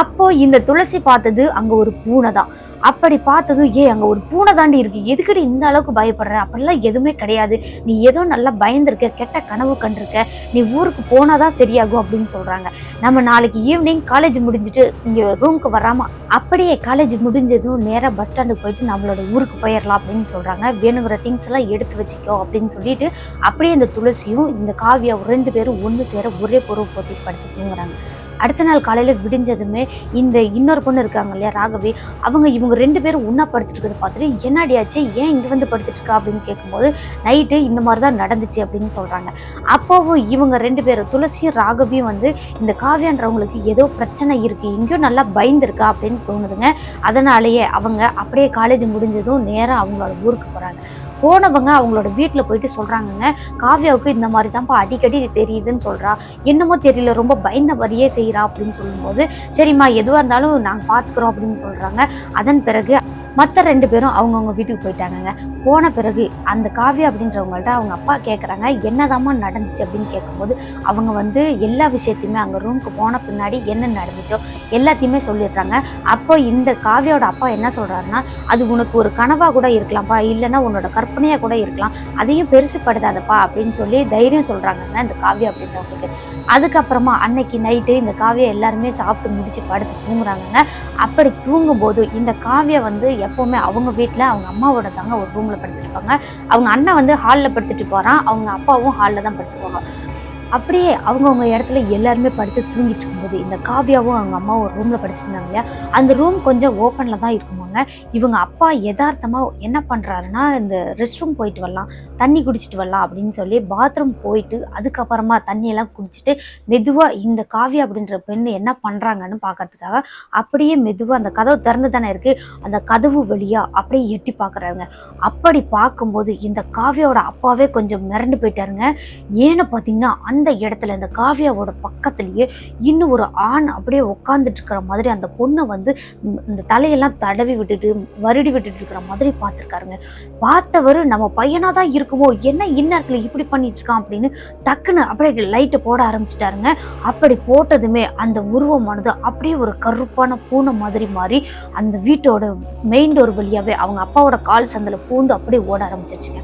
அப்போது இந்த துளசி பார்த்தது அங்கே ஒரு பூனை தான் அப்படி பார்த்ததும் ஏ அங்க ஒரு பூனை தாண்டி இருக்கு. எதுக்கடி இந்த அளவுக்கு பயப்படுற? அப்படிலாம் எதுவுமே கிடையாது. நீ ஏதோ நல்லா பயந்துருக்க கெட்ட கனவு கண்டிருக்க. நீ ஊருக்கு போனாதான் சரியாகும் அப்படின்னு சொல்றாங்க. நம்ம நாளைக்கு ஈவினிங் காலேஜ் முடிஞ்சுட்டு இங்க ரூமுக்கு வராம அப்படியே காலேஜ் முடிஞ்சதும் நேராக பஸ் ஸ்டாண்டுக்கு போயிட்டு நம்மளோட ஊருக்கு போயிடலாம் அப்படின்னு சொல்றாங்க. வேணுங்கிற திங்ஸ் எல்லாம் எடுத்து வச்சுக்கோ அப்படின்னு சொல்லிட்டு அப்படியே இந்த துளசியும் இந்த காவியா ரெண்டு பேரும் ஒன்று சேர ஒரே பொருள் போட்டு படுத்து தூங்குறாங்க அடுத்த நாள் காலையில் விடிஞ்சதுமே இந்த இன்னொரு பொண்ணு இருக்காங்க இல்லையா ராகவி அவங்க இவங்க ரெண்டு பேரும் ஒன்றா படுத்துட்டு இருக்கிறத பார்த்துட்டு என்னடியாச்சு ஏன் இங்கே வந்து படுத்துட்டு இருக்கா? அப்படின்னு கேட்கும்போது நைட்டு இந்த மாதிரி தான் நடந்துச்சு அப்படின்னு சொல்கிறாங்க அப்போவும் இவங்க ரெண்டு பேரும் துளசியும் ராகவியும் வந்து இந்த காவியான்றவங்களுக்கு ஏதோ பிரச்சனை இருக்குது இங்கேயும் நல்லா பயந்துருக்கா அப்படின்னு தோணுதுங்க. அதனாலேயே அவங்க அப்படியே காலேஜ் முடிஞ்சதும் நேராக அவங்களோட ஊருக்கு போகிறாங்க போனவங்க அவங்களோட வீட்டில் போயிட்டு சொல்கிறாங்கங்க காவ்யாவுக்கு இந்த மாதிரி தான்ப்பா அடிக்கடி தெரியுதுன்னு சொல்கிறா என்னமோ தெரியல ரொம்ப பயந்த மாதிரியே செய்கிறா அப்படின்னு சொல்லும்போது சரிம்மா எதுவாக இருந்தாலும் நாங்கள் பார்த்துக்குறோம் அப்படின்னு சொல்கிறாங்க அதன் பிறகு மற்ற ரெண்டு பேரும் அவங்கவுங்க வீட்டுக்கு போயிட்டாங்கங்க. போன பிறகு அந்த காவியா அப்படின்றவங்கள்ட்ட அவங்க அப்பா கேட்குறாங்க என்னதாம்மா நடந்துச்சு? அப்படின்னு கேட்கும்போது அவங்க வந்து எல்லா விஷயத்தையுமே அங்கே ரூமுக்கு போன பின்னாடி என்ன நடந்துச்சோ எல்லாத்தையுமே சொல்லிடுறாங்க. அப்போ இந்த காவியோட அப்பா என்ன சொல்கிறாருன்னா அது உனக்கு ஒரு கனவாக கூட இருக்கலாம்ப்பா இல்லைன்னா உன்னோட கற்பனையாக கூட இருக்கலாம். அதையும் பெருசுப்படுத்தாதப்பா அப்படின்னு சொல்லி தைரியம் சொல்கிறாங்கங்க இந்த காவியா அப்படின்றவங்களுக்கு. அதுக்கப்புறமா அன்னைக்கு நைட்டு இந்த காவ்யா எல்லாருமே சாப்பிட்டு முடிச்சு படுத்து தூங்குறாங்கங்க. அப்படி தூங்கும்போது இந்த காவ்யா வந்து எப்போவுமே அவங்க வீட்டில் அவங்க அம்மாவோட தாங்க ஒரு ரூமில் படுத்துருப்பாங்க. அவங்க அண்ணன் வந்து ஹாலில் படுத்துட்டு போகிறான் அவங்க அப்பாவும் ஹாலில் தான் படுத்துக்குவாங்க. அப்படியே அவங்கவுங்க இடத்துல எல்லாருமே படுத்து தூங்கிட்டு இருக்கும்போது இந்த காவ்யாவும் அவங்க அம்மாவும் ஒரு ரூமில் படிச்சிருந்தாங்க இல்லையா? அந்த ரூம் கொஞ்சம் ஓப்பனில் தான் இருக்குமாங்க. இவங்க அப்பா யதார்த்தமாக என்ன பண்ணுறாருன்னா இந்த ரெஸ்ட் ரூம் போயிட்டு வரலாம் தண்ணி குடிச்சிட்டு வரலாம் அப்படின்னு சொல்லி பாத்ரூம் போயிட்டு அதுக்கப்புறமா தண்ணியெல்லாம் குடிச்சிட்டு மெதுவாக இந்த காவ்யா அப்படின்ற பெண் என்ன பண்ணுறாங்கன்னு பார்க்கறதுக்காக அப்படியே மெதுவாக அந்த கதவு திறந்து தானே இருக்குது அந்த கதவு வழியாக அப்படியே எட்டி பார்க்குறாங்க. அப்படி பார்க்கும்போது இந்த காவ்யாவோட அப்பாவே கொஞ்சம் மிரண்டு போயிட்டாருங்க. ஏன்னு பார்த்தீங்கன்னா அந்த இடத்துல இந்த காவியாவோட பக்கத்துலேயே இன்னும் ஒரு ஆண் அப்படியே உட்காந்துட்டு இருக்கிற மாதிரி அந்த பொண்ணை வந்து இந்த தலையெல்லாம் தடவி விட்டுட்டு வருடி விட்டுட்டு இருக்கிற மாதிரி பார்த்துருக்காருங்க. பார்த்தவர் நம்ம பையனாக தான் இருக்குமோ என்ன இந்நேரத்தில் இப்படி பண்ணிட்டு இருக்கான் அப்படின்னு டக்குன்னு அப்படியே லைட்டை போட ஆரம்பிச்சிட்டாருங்க. அப்படி போட்டதுமே அந்த உருவமானது அப்படியே ஒரு கருப்பான பூனை மாதிரி மாறி அந்த வீட்டோட மெயின் டோர் வழியாகவே அவங்க அப்பாவோட கால் சந்தில் பூந்து அப்படியே ஓட ஆரம்பிச்சிருச்சுங்க.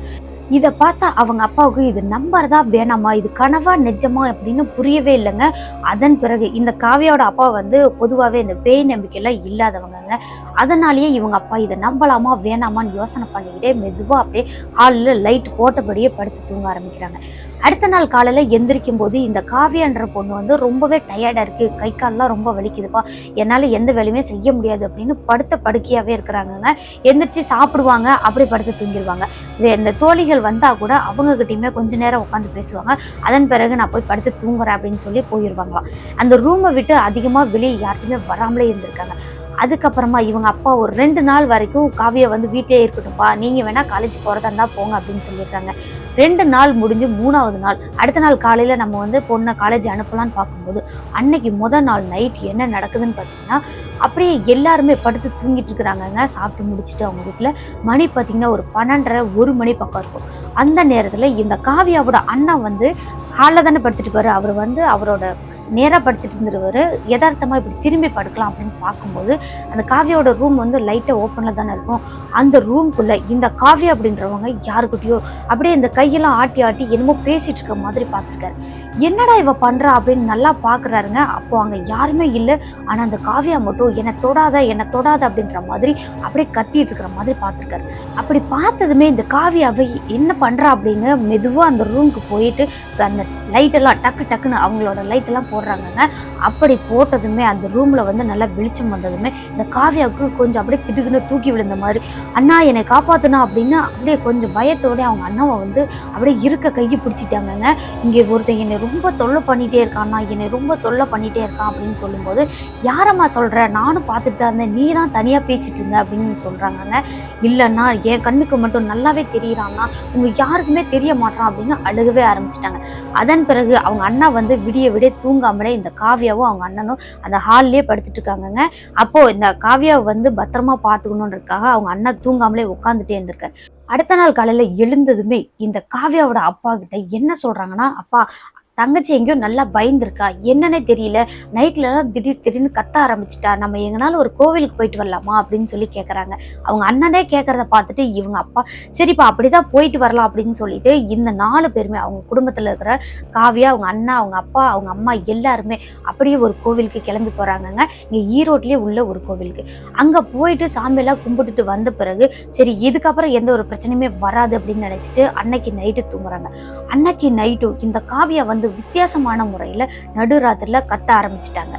இதை பார்த்தா அவங்க அப்பாவுக்கு இது நம்புறதா வேணாமா? இது கனவா நிஜமா அப்படின்னு புரியவே இல்லைங்க. அதன் பிறகு இந்த காவியாவோட அப்பா வந்து பொதுவாகவே இந்த பேய் நம்பிக்கையெல்லாம் இல்லாதவங்கங்க. அதனாலேயே இவங்க அப்பா இதை நம்பலாமா வேணாமான்னு யோசனை பண்ணிக்கிட்டே மெதுவாக அப்படியே ஹாலில் லைட் போட்டபடியே படுத்து தூங்க ஆரம்பிக்கிறாங்க. அடுத்த நாள் காலையில் எந்திரிக்கும் போது இந்த காவியான்ற பொண்ணு வந்து ரொம்பவே டயர்டாக இருக்குது கை கால்லாம் ரொம்ப வலிக்குதுப்பா. என்னால் எந்த வேலையுமே செய்ய முடியாது அப்படின்னு படுத்த படுக்கையாகவே இருக்கிறாங்கங்க. எந்திரிச்சு சாப்பிடுவாங்க அப்படி படுத்து தூங்கிடுவாங்க. இந்த தோழிகள் வந்தால் கூட அவங்கக்கிட்டையுமே கொஞ்ச நேரம் உட்காந்து பேசுவாங்க. அதன் பிறகு நான் போய் படுத்து தூங்குறேன் அப்படின்னு சொல்லி போயிடுவாங்களாம் அந்த ரூமை விட்டு அதிகமாக வெளியே யார்ட்டுமே வராமலே இருந்திருக்காங்க. அதுக்கப்புறமா இவங்க அப்பா ஒரு ரெண்டு நாள் வரைக்கும் காவியை வந்து வீட்டிலே இருக்கட்டும்ப்பா. நீங்கள் வேணால் காலேஜ் போகிறதா இருந்தால் போங்க அப்படின்னு சொல்லிடுறாங்க. ரெண்டு நாள் முடிஞ்சு மூணாவது நாள் அடுத்த நாள் காலையில் நம்ம வந்து பொண்ணை காலேஜ் அனுப்பலான்னு பார்க்கும்போது அன்னைக்கு முத நாள் நைட் என்ன நடக்குதுன்னு பார்த்தீங்கன்னா அப்படியே எல்லாருமே படுத்து தூங்கிட்டு இருக்கிறாங்கங்க. சாப்பிட்டு முடிச்சுட்டு அவங்க வீட்டில். மணி பார்த்தீங்கன்னா ஒரு பன்னெண்டரை ஒரு மணி பக்கம் இருக்கும். அந்த நேரத்தில் இந்த காவியாவோட அண்ணா வந்து ஹாலில் தானே படுத்துட்டு பாரு அவர் வந்து அவரோட நேராக படுத்துட்டு இருந்துருவாரு. யதார்த்தமாக இப்படி திரும்பி படுக்கலாம் அப்படின்னு பார்க்கும்போது அந்த காவியாவோட ரூம் வந்து லைட்டாக ஓப்பனில் தானே இருக்கும். அந்த ரூம்குள்ளே இந்த காவியா அப்படின்றவங்க யாருக்கிட்டயோ அப்படியே இந்த கையெல்லாம் ஆட்டி ஆட்டி என்னமோ பேசிட்டு இருக்க மாதிரி பார்த்துருக்காரு. என்னடா இவ பண்ணுறா அப்படின்னு நல்லா பார்க்குறாருங்க அப்போ அங்கே யாருமே இல்லை. ஆனால் அந்த காவியா மட்டும் என்னை தொடாத என்னை தொடாத அப்படின்ற மாதிரி அப்படியே கத்திட்டு இருக்கிற மாதிரி பார்த்துருக்காரு. அப்படி பார்த்ததுமே இந்த காவியாவை என்ன பண்ணுறா அப்படின்னு மெதுவாக அந்த ரூமுக்கு போயிட்டு அந்த லைட்டெல்லாம் டக்கு டக்குன்னு அவங்களோட லைட்டெல்லாம் போடுறாங்கங்க. அப்படி போட்டதுமே அந்த ரூமில் வந்து நல்லா வெளிச்சம் வந்ததுமே இந்த காவியாவுக்கு கொஞ்சம் அப்படியே திடுக்குன்னு தூக்கி விழுந்த மாதிரி அண்ணா என்னை காப்பாற்றணும் அப்படின்னு அப்படியே கொஞ்சம் பயத்தோட அவங்க அண்ணாவை வந்து அப்படியே இருக்க கையை பிடிச்சிட்டாங்கங்க. இங்கே ஒருத்தன் என்னை ரொம்ப தொல்லை பண்ணிகிட்டே இருக்கான்னா என்னை ரொம்ப தொல்லை பண்ணிகிட்டே இருக்கான் அப்படின்னு சொல்லும்போது யாரம்மா சொல்கிற நானும் பார்த்துட்டு தான் இருந்தேன். நீ தான் தனியாக பேசிட்டு இருந்த அப்படின்னு சொல்கிறாங்கங்க இல்லைன்னா என் கண்ணுக்கு மட்டும் நல்லாவே தெரியிறான்னா உங்கள் யாருக்குமே தெரிய மாட்டான் அப்படின்னு அழுகவே ஆரம்பிச்சிட்டாங்க. அதை அதன் பிறகு அவங்க அண்ணா வந்து விடிய விடிய தூங்காமலே இந்த காவியாவும் அவங்க அண்ணனும் அந்த ஹால்லயே படுத்துட்டு இருக்காங்கங்க அப்போ இந்த காவியாவை வந்து பத்திரமா பார்த்துக்கணுன்றதுக்காக அவங்க அண்ணா தூங்காமலே உட்காந்துட்டே இருந்திருக்காரு. அடுத்த நாள் காலையில எழுந்ததுமே இந்த காவியாவோட அப்பா கிட்ட என்ன சொல்றாங்கன்னா அப்பா தங்கச்சி எங்கேயோ நல்லா பயந்துருக்கா? என்னன்னே தெரியல. நைட்லலாம் திடீர் திடீர்னு கத்த ஆரம்பிச்சிட்டா. நம்ம எங்கனாலும் ஒரு கோவிலுக்கு போயிட்டு வரலாமா? அப்படின்னு சொல்லி கேட்குறாங்க அவங்க அண்ணனே கேட்குறத பார்த்துட்டு இவங்க அப்பா சரிப்பா அப்படிதான் போயிட்டு வரலாம் அப்படின்னு சொல்லிட்டு இந்த நாலு பேருமே அவங்க குடும்பத்தில் இருக்கிற காவியா அவங்க அண்ணா அவங்க அப்பா அவங்க அம்மா எல்லாருமே அப்படியே ஒரு கோவிலுக்கு கிளம்பி போகிறாங்கங்க இங்கே ஈரோட்லேயே உள்ள ஒரு கோவிலுக்கு. அங்கே போயிட்டு சாமியெல்லாம் கும்பிட்டுட்டு வந்த பிறகு சரி இதுக்கப்புறம் எந்த ஒரு பிரச்சனையுமே வராது அப்படின்னு நினச்சிட்டு அன்னைக்கு நைட்டு தூங்குறாங்க. அன்னைக்கு நைட்டும் இந்த காவியா வந்து வித்தியாசமான முறையில் நடுராத்திரில கத்த ஆரம்பிச்சிட்டாங்க.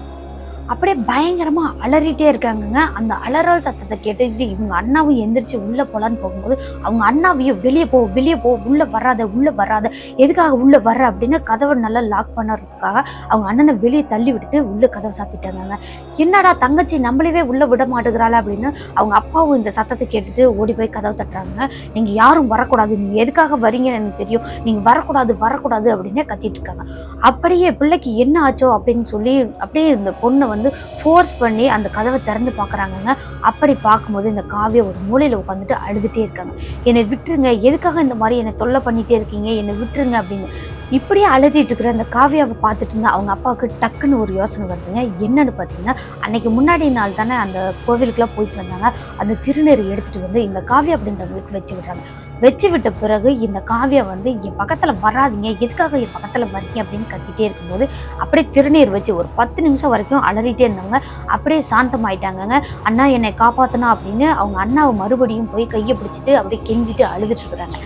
அப்படியே பயங்கரமா அலறிட்டே இருக்காங்கங்க. அந்த அலறல் சத்தத்தை கேட்டு இவங்க அண்ணாவும் எந்திரிச்சு உள்ள போலான்னு போகும்போது அவங்க அண்ணாவையும் வெளியே போ வெளியே போ உள்ள வராத உள்ள வராத எதுக்காக உள்ள வர்ற அப்படின்னு கதவை நல்லா லாக் பண்ணுறதுக்காக அவங்க அண்ணனை வெளியே தள்ளி விட்டுட்டு உள்ள கதவை சாத்திட்டாங்க என்னடா தங்கச்சி நம்மளவே உள்ள விட மாட்டேங்கிறாள் அப்படின்னு அவங்க அப்பாவும் இந்த சத்தத்தை கேட்டுட்டு ஓடி போய் கதவை தட்டுறாங்க. நீங்க யாரும் வரக்கூடாது. நீங்க எதுக்காக வரீங்கன்னு எனக்கு தெரியும். நீங்க வரக்கூடாது வரக்கூடாது அப்படின்னு கத்திட்டு இருக்காங்க. அப்படியே பிள்ளைக்கு என்ன ஆச்சோ அப்படின்னு சொல்லி அப்படியே இந்த பொண்ணை வந்து வந்து ஃபோர்ஸ் பண்ணி அந்த கதவை திறந்து பார்க்குறாங்கங்க. அப்படி பார்க்கும்போது இந்த காவிய ஒரு மூலையில் உட்காந்துட்டு அழுதுகிட்டே இருக்காங்க. என்னை விட்டுருங்க எதுக்காக இந்த மாதிரி என்னை தொல்லை பண்ணிகிட்டே இருக்கீங்க என்னை விட்டுருங்க அப்படின்னு. இப்படியே அழுதிட்டு இருக்கிற அந்த காவியாவை பார்த்துட்டு இருந்தா அவங்க அப்பாவுக்கு டக்குன்னு ஒரு யோசனை வருதுங்க. என்னன்னு பார்த்தீங்கன்னா அன்னைக்கு முன்னாடி நாள் தானே அந்த கோவிலுக்குலாம் போயிட்டு வந்தாங்க. அந்த திருநெறி எடுத்துட்டு வந்து இந்த காவியா அப்படின்றவங்களுக்கு வச்சு விடுறாங்க. வச்சு விட்ட பிறகு இந்த காவியா வந்து என் பக்கத்தில் வராதீங்க. எதுக்காக என் பக்கத்தில் வரீங்க அப்படின்னு கத்திட்டே இருக்கும்போது அப்படியே திருநீர் வச்சு ஒரு பத்து நிமிஷம் வரைக்கும் அலறிட்டே இருந்தாங்க. அப்படியே சாந்தமாயிட்டாங்கங்க. அண்ணா என்னை காப்பாற்றினா அப்படின்னு அவங்க அண்ணாவை மறுபடியும் போய் கையை பிடிச்சிட்டு அப்படியே கெஞ்சிட்டு அழுதுட்டு இருக்கிறாங்க.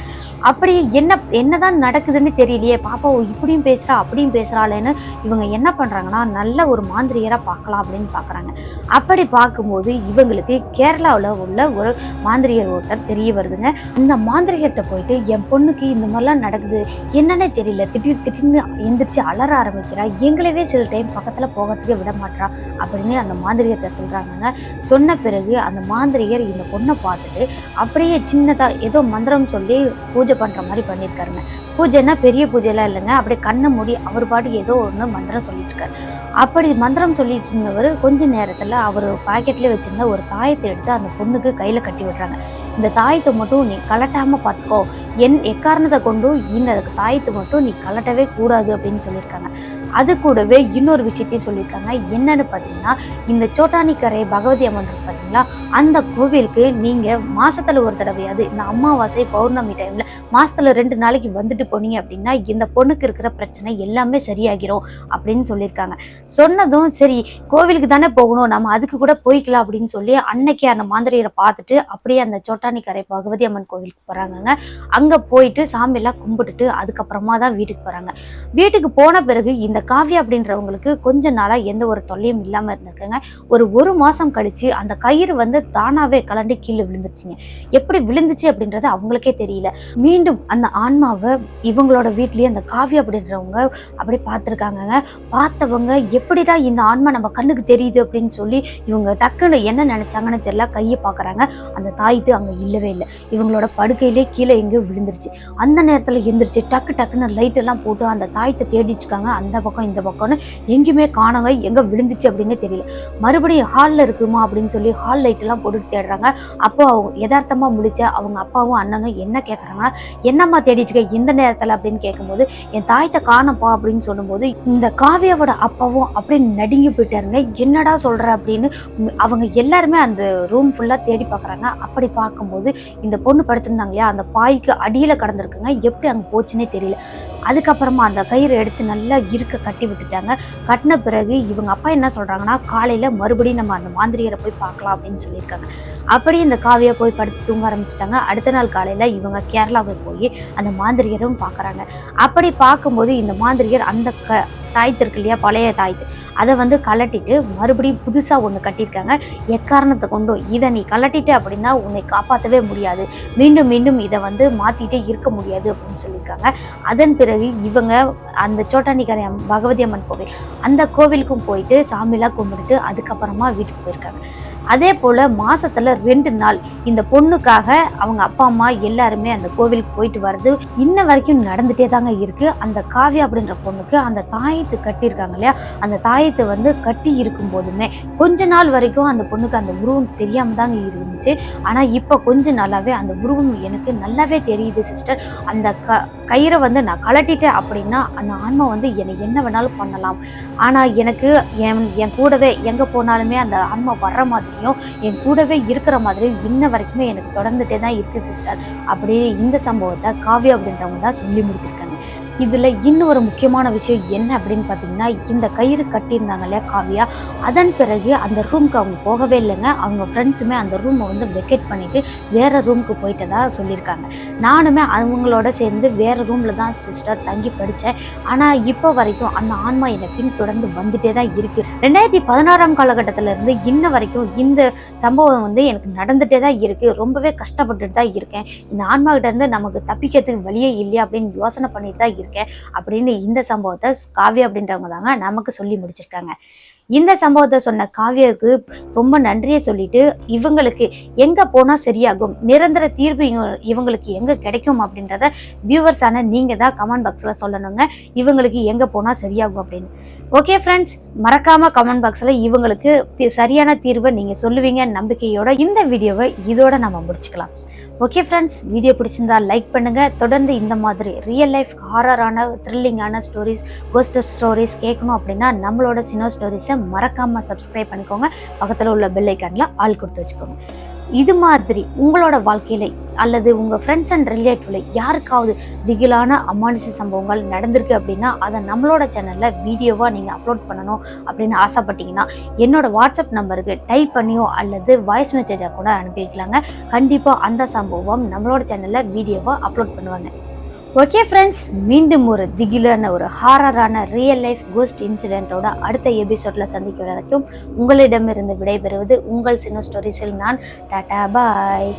அப்படி என்ன என்னதான் நடக்குதுன்னு தெரியலையே. பாப்பா இப்படியும் பேசுறா அப்படியும் பேசுறாளேன்னு இவங்க என்ன பண்றாங்கன்னா நல்ல ஒரு மாந்திரியராக பார்க்கலாம் அப்படின்னு பார்க்குறாங்க அப்படி பார்க்கும்போது இவங்களுக்கு கேரளாவில் உள்ள ஒரு மாந்திரியர் ஒருத்தர் தெரிய வருதுங்க. இந்த மாந்திரிகர்கிட்ட போயிட்டு என் பொண்ணுக்கு இந்த மாதிரிலாம் நடக்குது. என்னன்னே தெரியல. திடீர் திடீர்னு எந்திரிச்சு அலற ஆரம்பிக்கிறா. எங்களவே சில டைம் பக்கத்தில் போகிறதுக்கே விட மாட்டா அப்படின்னு அந்த மாந்திரிகர்கிட்ட சொல்கிறாங்கங்க சொன்ன பிறகு அந்த மாந்திரிகர் இந்த பொண்ணை பார்த்துட்டு அப்படியே சின்னதாக ஏதோ மந்திரம் சொல்லி பூஜை பண்ணுற மாதிரி பண்ணியிருக்காருங்க. பூஜைன்னா பெரிய பூஜைலாம் இல்லைங்க. அப்படியே கண்ணை மூடி அவர் பாட்டு ஏதோ ஒன்று மந்திரம் சொல்லிட்டு இருக்காரு அப்படி மந்திரம் சொல்லிட்டு இருந்தவர் கொஞ்ச நேரத்தில் அவர் பாக்கெட்லேயே வச்சுருந்த ஒரு தாயத்தை எடுத்து அந்த பொண்ணுக்கு கையில் கட்டி விடுறாங்க. இந்த தாயத்தை மட்டும் நீ கலட்டாமல் பார்த்துக்கோ என் எக்காரணத்தை கொண்டும் இந்த தாயத்தை மட்டும் நீ கலட்டவே கூடாது அப்படின்னு சொல்லியிருக்காங்க. அது கூடவே இன்னொரு விஷயத்தையும் சொல்லியிருக்காங்க. என்னன்னு பார்த்தீங்கன்னா இந்த சோட்டானிக்கரை பகவதி அம்மன் இருக்கு பார்த்தீங்களா? அந்த கோவிலுக்கு நீங்கள் மாசத்துல ஒரு தடவையாவது இந்த அமாவாசை பௌர்ணமி டைமில் மாசத்துல ரெண்டு நாளைக்கு வந்துட்டு போனீங்க அப்படின்னா இந்த பொண்ணுக்கு இருக்கிற பிரச்சனை எல்லாமே சரியாகிரும் அப்படின்னு சொல்லியிருக்காங்க. சொன்னதும் சரி கோவிலுக்கு தானே போகணும் நம்ம அதுக்கு கூட போய்க்கலாம் அப்படின்னு சொல்லி அன்னைக்கு அந்த மாந்திரையரை பார்த்துட்டு அப்படியே அந்த சோட்டானிக்கரை பகவதி அம்மன் கோவிலுக்கு போகிறாங்கங்க அங்கே போயிட்டு சாமியெல்லாம் கும்பிட்டுட்டு அதுக்கப்புறமா தான் வீட்டுக்கு போகிறாங்க வீட்டுக்கு போன பிறகு இந்த காவியா அப்படின்றவங்களுக்கு கொஞ்ச நாளாக எந்த ஒரு தொல்லையும் இல்லாமல் இருந்திருக்குங்க. ஒரு ஒரு மாதம் கழிச்சு அந்த கயிறு வந்து தானாகவே கலண்டு கீழே விழுந்துருச்சுங்க. எப்படி விழுந்துச்சு அப்படின்றது அவங்களுக்கே தெரியல. மீண்டும் அந்த ஆன்மாவை இவங்களோட வீட்லயே அந்த காவியா அப்படின்றவங்க அப்படி பார்த்துருக்காங்கங்க. பார்த்தவங்க எப்படிதான் இந்த ஆன்மா நம்ம கண்ணுக்கு தெரியுது அப்படின்னு சொல்லி இவங்க டக்குன்னு என்ன நினைச்சாங்கன்னு தெரியல. கையை பார்க்குறாங்க. அந்த தாய்த்து அங்கே இல்லவே இல்லை. இவங்களோட படுக்கையிலே கீழே எங்கேயோ விழுந்துருச்சு. அந்த நேரத்தில் எழுந்துருச்சு டக்கு டக்குன்னு லைட் எல்லாம் போட்டு அந்த தாயத்தை தேடிச்சுக்காங்க அந்த பக்கம் பக்கம் இந்த பக்கம்னு எங்கேயுமே காணாங்க எங்கே விழுந்துச்சு அப்படின்னு தெரியல. மறுபடியும் ஹாலில் இருக்குமா அப்படின்னு சொல்லி ஹால் லைட்டெல்லாம் போட்டு தேடுறாங்க. அப்போ அவங்க யதார்த்தமாக முடிச்ச அவங்க அப்பாவும் அண்ணனும் என்ன கேட்குறாங்கன்னா என்னம்மா தேடிட்டு இருக்க இந்த நேரத்தில்? அப்படின்னு கேட்கும்போது என் தாயத்தை காணப்பா அப்படின்னு சொல்லும்போது இந்த காவியாவோட அப்பாவும் அப்படியே நடுங்கி போயிட்டாருங்க என்னடா சொல்கிற அப்படின்னு அவங்க எல்லாருமே அந்த ரூம் ஃபுல்லாக தேடி பார்க்குறாங்க அப்படி பார்க்கும்போது இந்த பொண்ணு படுத்திருந்தாங்க இல்லையா? அந்த பாய்க்கு அடியில் கடந்திருக்குங்க. எப்படி அங்கே போச்சுன்னே தெரியல. அதுக்கப்புறமா அந்த கயிறை எடுத்து நல்லா இருக்க கட்டி விட்டுட்டாங்க. கட்டின பிறகு இவங்க அப்பா என்ன சொல்கிறாங்கன்னா காலையில் மறுபடியும் நம்ம அந்த மாந்திரியரை போய் பார்க்கலாம் அப்படின்னு சொல்லியிருக்காங்க. அப்படி இந்த காவியை போய் படுத்து தூங்க ஆரம்பிச்சிட்டாங்க. அடுத்த நாள் காலையில் இவங்க கேரளாவுக்கு போய் அந்த மாந்திரியரும் பார்க்குறாங்க. அப்படி பார்க்கும்போது இந்த மாந்திரியர் அந்த க தாய்த்து இருக்கு இல்லையா பழைய தாய்த்து அதை வந்து கலட்டிட்டு மறுபடியும் புதுசாக ஒன்று கட்டியிருக்காங்க. எக்காரணத்தை கொண்டும் இதை நீ கலட்டிட்டு அப்படின்னா உன்னை காப்பாற்றவே முடியாது. மீண்டும் மீண்டும் இதை வந்து மாற்றிட்டே இருக்க முடியாது அப்படின்னு சொல்லியிருக்காங்க. அதன் பிறகு இவங்க அந்த சோட்டானிக்கரை பகவதி அம்மன் கோவில் அந்த கோவிலுக்கும் போயிட்டு சாமிலாம் கும்பிட்டுட்டு அதுக்கப்புறமா வீட்டுக்கு போயிருக்காங்க. அதே போல் மாசத்துல ரெண்டு நாள் இந்த பொண்ணுக்காக அவங்க அப்பா அம்மா எல்லாருமே அந்த கோவிலுக்கு போயிட்டு வர்றது இன்ன வரைக்கும் நடந்துட்டே தாங்க இருக்கு. அந்த காவியா அப்படின்ற பொண்ணுக்கு அந்த தாயத்து கட்டியிருக்காங்க இல்லையா? அந்த தாயத்தை வந்து கட்டி இருக்கும் போதுமே கொஞ்ச நாள் வரைக்கும் அந்த பொண்ணுக்கு அந்த உருவம் தெரியாம தாங்க இருந்துச்சு. ஆனா இப்போ கொஞ்ச நாளாவே அந்த உருவம் எனக்கு நல்லாவே தெரியுது சிஸ்டர். அந்த க கயிறை வந்து நான் கலட்டிட்டேன் அப்படின்னா அந்த ஆன்மா வந்து என்னை என்ன வேணாலும் பண்ணலாம். ஆனா எனக்கு என் என் கூடவே எங்க போனாலுமே அந்த ஆன்மா வர்ற மாதிரியும் என் கூடவே இருக்கிற மாதிரி இன்ன வரைக்குமே எனக்கு தொடர்ந்துட்டே தான் இருக்குது சிஸ்டர் அப்படியே இந்த சம்பவத்தை காவியா அப்படின்றவங்க தான் சொல்லி முடிச்சிருக்காங்க. இதில் இன்னும் ஒரு முக்கியமான விஷயம் என்ன அப்படின்னு பார்த்தீங்கன்னா இந்த கயிறு கட்டியிருந்தாங்க இல்லையா காவியா? அதன் பிறகு அந்த ரூமுக்கு அவங்க போகவே இல்லைங்க. அவங்க ஃப்ரெண்ட்ஸுமே அந்த ரூமை வந்து வெக்கேட் பண்ணிவிட்டு வேறு ரூமுக்கு போயிட்டதா சொல்லியிருக்காங்க. நானுமே அவங்களோட சேர்ந்து வேறு ரூமில் தான் சிஸ்டர் தங்கி படித்தேன். ஆனால் இப்போ வரைக்கும் அந்த ஆன்மா என்னை பின்தொடர்ந்து வந்துட்டே தான் இருக்குது ரெண்டாயிரத்தி பதினாறாம் காலகட்டத்திலேருந்து இன்ன வரைக்கும் இந்த சம்பவம் வந்து எனக்கு நடந்துகிட்டே தான் இருக்குது ரொம்பவே கஷ்டப்பட்டுட்டு தான் இருக்கேன். இந்த ஆன்மாக்கிட்டேருந்து நமக்கு தப்பிக்கிறதுக்கு வழியே இல்லையா அப்படின்னு யோசனை பண்ணிட்டு தான் இருக்கேன் அப்படின்னு இந்த சம்பவத்தை காவ்யா அப்படின்றவங்க தாங்க நமக்கு சொல்லி முடிச்சிருக்காங்க. இந்த சம்பவத்தை சொன்ன காவியாவுக்கு ரொம்ப நன்றியை சொல்லிட்டு இவங்களுக்கு எங்க போனா சரியாகும் நிரந்தர தீர்வு இவங்களுக்கு எங்க கிடைக்கும் அப்படின்றத வியூவர்ஸான ஆன நீங்க தான் கமெண்ட் பாக்ஸ்ல சொல்லணுங்க. இவங்களுக்கு எங்க போனா சரியாகும் அப்படின்னு. ஓகே ஃப்ரெண்ட்ஸ் மறக்காம கமெண்ட் பாக்ஸ்ல இவங்களுக்கு சரியான தீர்வை நீங்க சொல்லுவீங்க நம்பிக்கையோட இந்த வீடியோவை இதோட நம்ம முடிச்சுக்கலாம். ஓகே ஃப்ரெண்ட்ஸ் வீடியோ பிடிச்சிருந்தா லைக் பண்ணுங்க. தொடர்ந்து இந்த மாதிரி ரியல் லைஃப் ஹாரரான த்ரில்லிங்கான ஸ்டோரிஸ் கோஸ்ட் ஸ்டோரிஸ் கேட்கணும் அப்படின்னா நம்மளோட சினோ ஸ்டோரிஸை மறக்காமல் சப்ஸ்கிரைப் பண்ணிக்கோங்க. பக்கத்தில் உள்ள பெல் ஐக்கானில் ஆள் கொடுத்து வச்சுக்கோங்க. இது மாதிரி உங்களோட வாழ்க்கையில அல்லது உங்கள் ஃப்ரெண்ட்ஸ் அண்ட் ரிலேட்டிவ்ல யாருக்காவது திகிலான அமானுஷ சம்பவங்கள் நடந்திருக்கு அப்படின்னா அதை நம்மளோட சேனலில் வீடியோவாக நீங்கள் அப்லோட் பண்ணணும் அப்படின்னு ஆசைப்பட்டீங்கன்னா என்னோட வாட்ஸ்அப் நம்பருக்கு டைப் பண்ணியோ அல்லது வாய்ஸ் மெசேஜாக கூட அனுப்பி வைக்கலாங்க கண்டிப்பாக அந்த சம்பவம் நம்மளோட சேனலில் வீடியோவாக அப்லோட் பண்ணுவாங்க. ஓகே ஃப்ரெண்ட்ஸ் மீண்டும் ஒரு திகிலான ஒரு ஹாரரான ரியல் லைஃப் கோஸ்ட் இன்சிடென்ட்டோட அடுத்த எபிசோடில் சந்திக்க வரைக்கும் உங்களிடமிருந்து விடைபெறுவது உங்கள் சின்ன ஸ்டோரிஸில் நான். டாடா பாய்